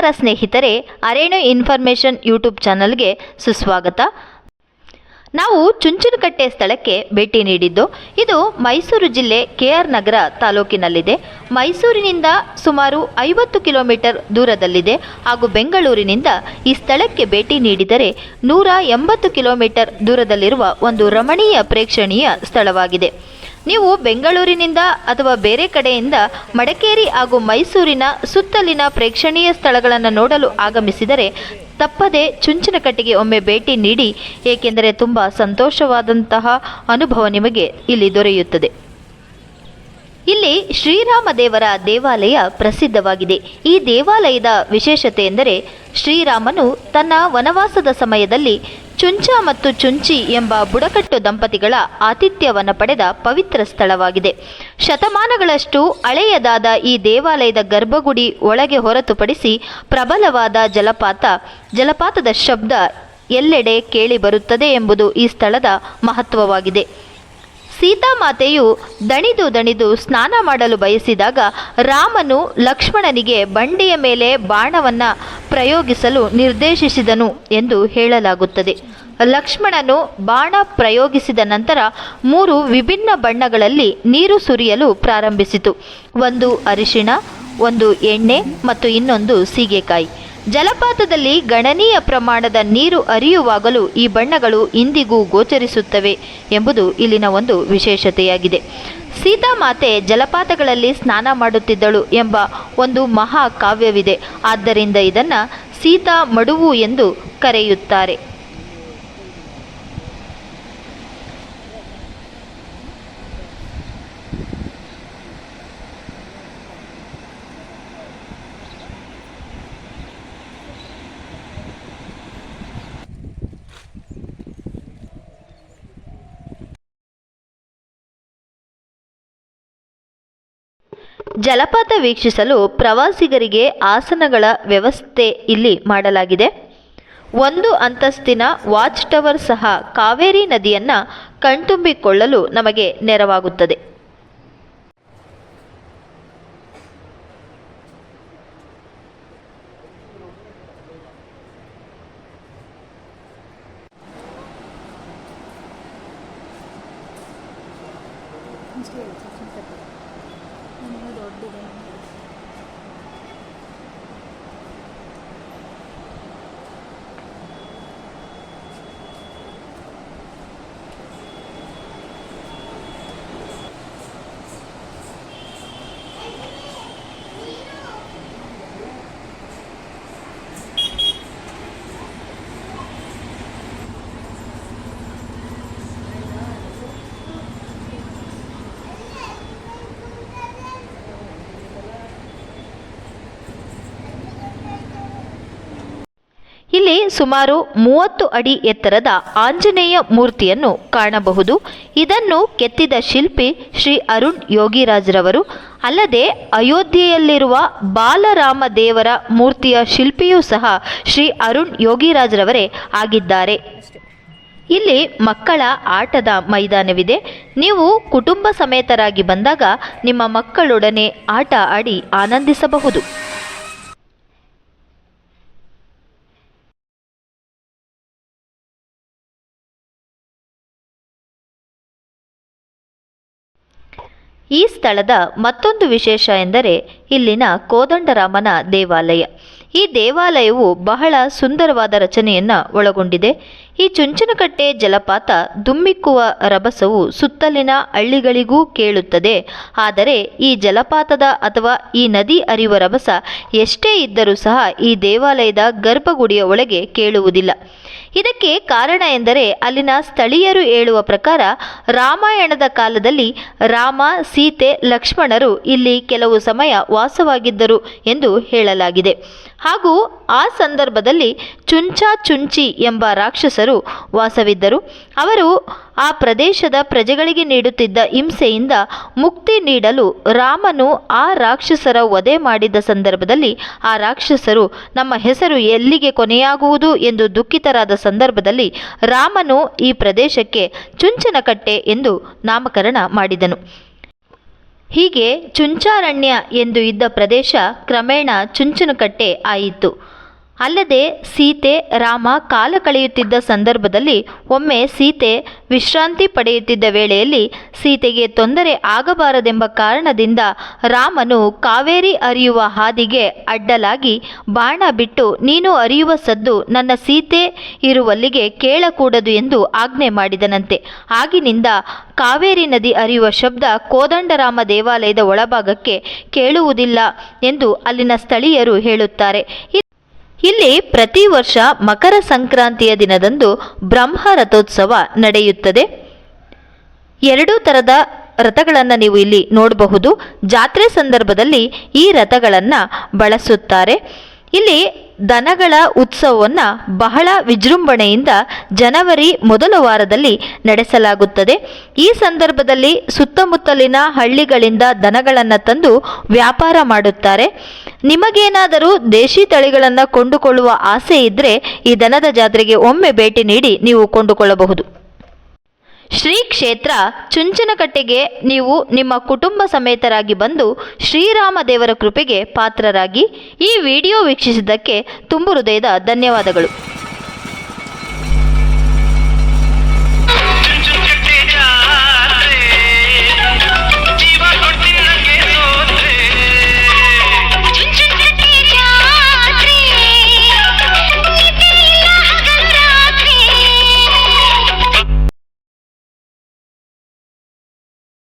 ನಮಸ್ಕಾರ ಸ್ನೇಹಿತರೆ, ಅರೇಣು information YouTube ಚಾನಲ್ಗೆ ಸುಸ್ವಾಗತ. ನಾವು ಚುಂಚನಕಟ್ಟೆ ಸ್ಥಳಕ್ಕೆ ಭೇಟಿ ನೀಡಿದ್ದು, ಇದು ಮೈಸೂರು ಜಿಲ್ಲೆ ಕೆ ಆರ್ ನಗರ ತಾಲೂಕಿನಲ್ಲಿದೆ. ಮೈಸೂರಿನಿಂದ ಸುಮಾರು ಐವತ್ತು ಕಿಲೋಮೀಟರ್ ದೂರದಲ್ಲಿದೆ ಹಾಗೂ ಬೆಂಗಳೂರಿನಿಂದ ಈ ಸ್ಥಳಕ್ಕೆ ಭೇಟಿ ನೀಡಿದರೆ ನೂರ ಎಂಬತ್ತು ಕಿಲೋಮೀಟರ್ ದೂರದಲ್ಲಿರುವ ಒಂದು ರಮಣೀಯ ಪ್ರೇಕ್ಷಣೀಯ ಸ್ಥಳವಾಗಿದೆ. ನೀವು ಬೆಂಗಳೂರಿನಿಂದ ಅಥವಾ ಬೇರೆ ಕಡೆಯಿಂದ ಮಡಿಕೇರಿ ಹಾಗೂ ಮೈಸೂರಿನ ಸುತ್ತಲಿನ ಪ್ರೇಕ್ಷಣೀಯ ಸ್ಥಳಗಳನ್ನು ನೋಡಲು ಆಗಮಿಸಿದರೆ ತಪ್ಪದೆ ಚುಂಚನಕಟ್ಟಿಗೆ ಒಮ್ಮೆ ಭೇಟಿ ನೀಡಿ, ಏಕೆಂದರೆ ತುಂಬ ಸಂತೋಷವಾದಂತಹ ಅನುಭವ ನಿಮಗೆ ಇಲ್ಲಿ ದೊರೆಯುತ್ತದೆ. ಇಲ್ಲಿ ಶ್ರೀರಾಮ ದೇವರ ದೇವಾಲಯ ಪ್ರಸಿದ್ಧವಾಗಿದೆ. ಈ ದೇವಾಲಯದ ವಿಶೇಷತೆ ಎಂದರೆ ಶ್ರೀರಾಮನು ತನ್ನ ವನವಾಸದ ಸಮಯದಲ್ಲಿ ಚುಂಚ ಮತ್ತು ಚುಂಚಿ ಎಂಬ ಬುಡಕಟ್ಟು ದಂಪತಿಗಳ ಆತಿಥ್ಯವನ್ನು ಪಡೆದ ಪವಿತ್ರ ಸ್ಥಳವಾಗಿದೆ. ಶತಮಾನಗಳಷ್ಟು ಹಳೆಯದಾದ ಈ ದೇವಾಲಯದ ಗರ್ಭಗುಡಿ ಒಳಗೆ ಹೊರತುಪಡಿಸಿ ಪ್ರಬಲವಾದ ಜಲಪಾತ, ಜಲಪಾತದ ಶಬ್ದ ಎಲ್ಲೆಡೆ ಕೇಳಿಬರುತ್ತದೆ ಎಂಬುದು ಈ ಸ್ಥಳದ ಮಹತ್ವವಾಗಿದೆ. ಸೀತಾಮಾತೆಯು ದಣಿದು ದಣಿದು ಸ್ನಾನ ಮಾಡಲು ಬಯಸಿದಾಗ ರಾಮನು ಲಕ್ಷ್ಮಣನಿಗೆ ಬಂಡೆಯ ಮೇಲೆ ಬಾಣವನ್ನು ಪ್ರಯೋಗಿಸಲು ನಿರ್ದೇಶಿಸಿದನು ಎಂದು ಹೇಳಲಾಗುತ್ತದೆ. ಲಕ್ಷ್ಮಣನು ಬಾಣ ಪ್ರಯೋಗಿಸಿದ ನಂತರ ಮೂರು ವಿಭಿನ್ನ ಬಣ್ಣಗಳಲ್ಲಿ ನೀರು ಸುರಿಯಲು ಪ್ರಾರಂಭಿಸಿತು. ಒಂದು ಅರಿಶಿಣ, ಒಂದು ಎಣ್ಣೆ ಮತ್ತು ಇನ್ನೊಂದು ಸೀಗೆಕಾಯಿ. ಜಲಪಾತದಲ್ಲಿ ಗಣನೀಯ ಪ್ರಮಾಣದ ನೀರು ಅರಿಯುವಾಗಲೂ ಈ ಬಣ್ಣಗಳು ಇಂದಿಗೂ ಗೋಚರಿಸುತ್ತವೆ ಎಂಬುದು ಇಲ್ಲಿನ ಒಂದು ವಿಶೇಷತೆಯಾಗಿದೆ. ಸೀತಾಮಾತೆ ಜಲಪಾತಗಳಲ್ಲಿ ಸ್ನಾನ ಮಾಡುತ್ತಿದ್ದಳು ಎಂಬ ಒಂದು ಮಹಾಕಾವ್ಯವಿದೆ ಆದ್ದರಿಂದ ಇದನ್ನು ಸೀತಾ ಮಡುವು ಎಂದು ಕರೆಯುತ್ತಾರೆ. ಜಲಪಾತ ವೀಕ್ಷಿಸಲು ಪ್ರವಾಸಿಗರಿಗೆ ಆಸನಗಳ ವ್ಯವಸ್ಥೆ ಇಲ್ಲಿ ಮಾಡಲಾಗಿದೆ. ಒಂದು ಅಂತಸ್ತಿನ ವಾಚ್ ಟವರ್ ಸಹ ಕಾವೇರಿ ನದಿಯನ್ನು ಕಣ್ತುಂಬಿಕೊಳ್ಳಲು ನಮಗೆ ನೆರವಾಗುತ್ತದೆ. 对 ಇಲ್ಲಿ ಸುಮಾರು ಮೂವತ್ತು ಅಡಿ ಎತ್ತರದ ಆಂಜನೇಯ ಮೂರ್ತಿಯನ್ನು ಕಾಣಬಹುದು. ಇದನ್ನು ಕೆತ್ತಿದ ಶಿಲ್ಪಿ ಶ್ರೀ ಅರುಣ್ ಯೋಗಿರಾಜ್ರವರು, ಅಲ್ಲದೆ ಅಯೋಧ್ಯೆಯಲ್ಲಿರುವ ಬಾಲರಾಮ ದೇವರ ಮೂರ್ತಿಯ ಶಿಲ್ಪಿಯೂ ಸಹ ಶ್ರೀ ಅರುಣ್ ಯೋಗಿರಾಜ್ರವರೇ ಆಗಿದ್ದಾರೆ. ಇಲ್ಲಿ ಮಕ್ಕಳ ಆಟದ ಮೈದಾನವಿದೆ. ನೀವು ಕುಟುಂಬ ಸಮೇತರಾಗಿ ಬಂದಾಗ ನಿಮ್ಮ ಮಕ್ಕಳೊಡನೆ ಆಟ ಆಡಿ ಆನಂದಿಸಬಹುದು. ಈ ಸ್ಥಳದ ಮತ್ತೊಂದು ವಿಶೇಷ ಎಂದರೆ ಇಲ್ಲಿನ ಕೋದಂಡರಾಮನ ದೇವಾಲಯ. ಈ ದೇವಾಲಯವು ಬಹಳ ಸುಂದರವಾದ ರಚನೆಯನ್ನು ಒಳಗೊಂಡಿದೆ. ಈ ಚುಂಚನಕಟ್ಟೆ ಜಲಪಾತ ದುಮ್ಮಿಕ್ಕುವ ರಭಸವು ಸುತ್ತಲಿನ ಹಳ್ಳಿಗಳಿಗೂ ಕೇಳುತ್ತದೆ. ಆದರೆ ಈ ಜಲಪಾತದ ಅಥವಾ ಈ ನದಿ ಅರಿಯುವ ರಭಸ ಎಷ್ಟೇ ಇದ್ದರೂ ಸಹ ಈ ದೇವಾಲಯದ ಗರ್ಭಗುಡಿಯ ಒಳಗೆ ಕೇಳುವುದಿಲ್ಲ. ಇದಕ್ಕೆ ಕಾರಣ ಎಂದರೆ ಅಲ್ಲಿನ ಸ್ಥಳೀಯರು ಹೇಳುವ ಪ್ರಕಾರ ರಾಮಾಯಣದ ಕಾಲದಲ್ಲಿ ರಾಮ, ಸೀತೆ, ಲಕ್ಷ್ಮಣರು ಇಲ್ಲಿ ಕೆಲವು ಸಮಯ ವಾಸವಾಗಿದ್ದರು ಎಂದು ಹೇಳಲಾಗಿದೆ. ಹಾಗೂ ಆ ಸಂದರ್ಭದಲ್ಲಿ ಚುಂಚಾ ಚುಂಚಿ ಎಂಬ ರಾಕ್ಷಸರು ವಾಸವಿದ್ದರು. ಅವರು ಆ ಪ್ರದೇಶದ ಪ್ರಜೆಗಳಿಗೆ ನೀಡುತ್ತಿದ್ದ ಹಿಂಸೆಯಿಂದ ಮುಕ್ತಿ ನೀಡಲು ರಾಮನು ಆ ರಾಕ್ಷಸರ ವಧೆ ಮಾಡಿದ ಸಂದರ್ಭದಲ್ಲಿ ಆ ರಾಕ್ಷಸರು ನಮ್ಮ ಹೆಸರು ಎಲ್ಲಿಗೆ ಕೊನೆಯಾಗುವುದು ಎಂದು ದುಃಖಿತರಾದ ಸಂದರ್ಭದಲ್ಲಿ ರಾಮನು ಈ ಪ್ರದೇಶಕ್ಕೆ ಚುಂಚನಕಟ್ಟೆ ಎಂದು ನಾಮಕರಣ ಮಾಡಿದನು. ಹೀಗೆ ಚುಂಚಾರಣ್ಯ ಎಂದು ಇದ್ದ ಪ್ರದೇಶ ಕ್ರಮೇಣ ಚುಂಚನಕಟ್ಟೆ ಆಯಿತು. ಅಲ್ಲದೆ ಸೀತೆ, ರಾಮ ಕಾಲ ಕಳೆಯುತ್ತಿದ್ದ ಸಂದರ್ಭದಲ್ಲಿ ಒಮ್ಮೆ ಸೀತೆ ವಿಶ್ರಾಂತಿ ಪಡೆಯುತ್ತಿದ್ದ ವೇಳೆಯಲ್ಲಿ ಸೀತೆಗೆ ತೊಂದರೆ ಆಗಬಾರದೆಂಬ ಕಾರಣದಿಂದ ರಾಮನು ಕಾವೇರಿ ಅರಿಯುವ ಹಾದಿಗೆ ಅಡ್ಡಲಾಗಿ ಬಾಣ ಬಿಟ್ಟು, ನೀನು ಅರಿಯುವ ಸದ್ದು ನನ್ನ ಸೀತೆ ಇರುವಲ್ಲಿಗೆ ಕೇಳಕೂಡದು ಎಂದು ಆಜ್ಞೆ ಮಾಡಿದನಂತೆ. ಆಗಿನಿಂದ ಕಾವೇರಿ ನದಿ ಅರಿಯುವ ಶಬ್ದ ಕೋದಂಡರಾಮ ದೇವಾಲಯದ ಒಳಭಾಗಕ್ಕೆ ಕೇಳುವುದಿಲ್ಲ ಎಂದು ಅಲ್ಲಿನ ಸ್ಥಳೀಯರು ಹೇಳುತ್ತಾರೆ. ಇಲ್ಲಿ ಪ್ರತಿ ವರ್ಷ ಮಕರ ಸಂಕ್ರಾಂತಿಯ ದಿನದಂದು ಬ್ರಹ್ಮ ರಥೋತ್ಸವ ನಡೆಯುತ್ತದೆ. ಎರಡೂ ಥರದ ರಥಗಳನ್ನು ನೀವು ಇಲ್ಲಿ ನೋಡಬಹುದು. ಜಾತ್ರೆ ಸಂದರ್ಭದಲ್ಲಿ ಈ ರಥಗಳನ್ನು ಬಳಸುತ್ತಾರೆ. ಇಲ್ಲಿ ದನಗಳ ಉತ್ಸವವನ್ನು ಬಹಳ ವಿಜೃಂಭಣೆಯಿಂದ ಜನವರಿ ಮೊದಲ ವಾರದಲ್ಲಿ ನಡೆಸಲಾಗುತ್ತದೆ. ಈ ಸಂದರ್ಭದಲ್ಲಿ ಸುತ್ತಮುತ್ತಲಿನ ಹಳ್ಳಿಗಳಿಂದ ದನಗಳನ್ನು ತಂದು ವ್ಯಾಪಾರ ಮಾಡುತ್ತಾರೆ. ನಿಮಗೇನಾದರೂ ದೇಶಿ ತಳಿಗಳನ್ನು ಕೊಂಡುಕೊಳ್ಳುವ ಆಸೆ ಇದ್ದರೆ ಈ ದನದ ಜಾತ್ರೆಗೆ ಒಮ್ಮೆ ಭೇಟಿ ನೀಡಿ ನೀವು ಕೊಂಡುಕೊಳ್ಳಬಹುದು. ಶ್ರೀ ಕ್ಷೇತ್ರ ಚುಂಚನಕಟ್ಟೆಗೆ ನೀವು ನಿಮ್ಮ ಕುಟುಂಬ ಸಮೇತರಾಗಿ ಬಂದು ಶ್ರೀರಾಮ ದೇವರ ಕೃಪೆಗೆ ಪಾತ್ರರಾಗಿ ಈ ವಿಡಿಯೋ ವೀಕ್ಷಿಸಿದ್ದಕ್ಕೆ ತುಂಬು ಹೃದಯದ ಧನ್ಯವಾದಗಳು.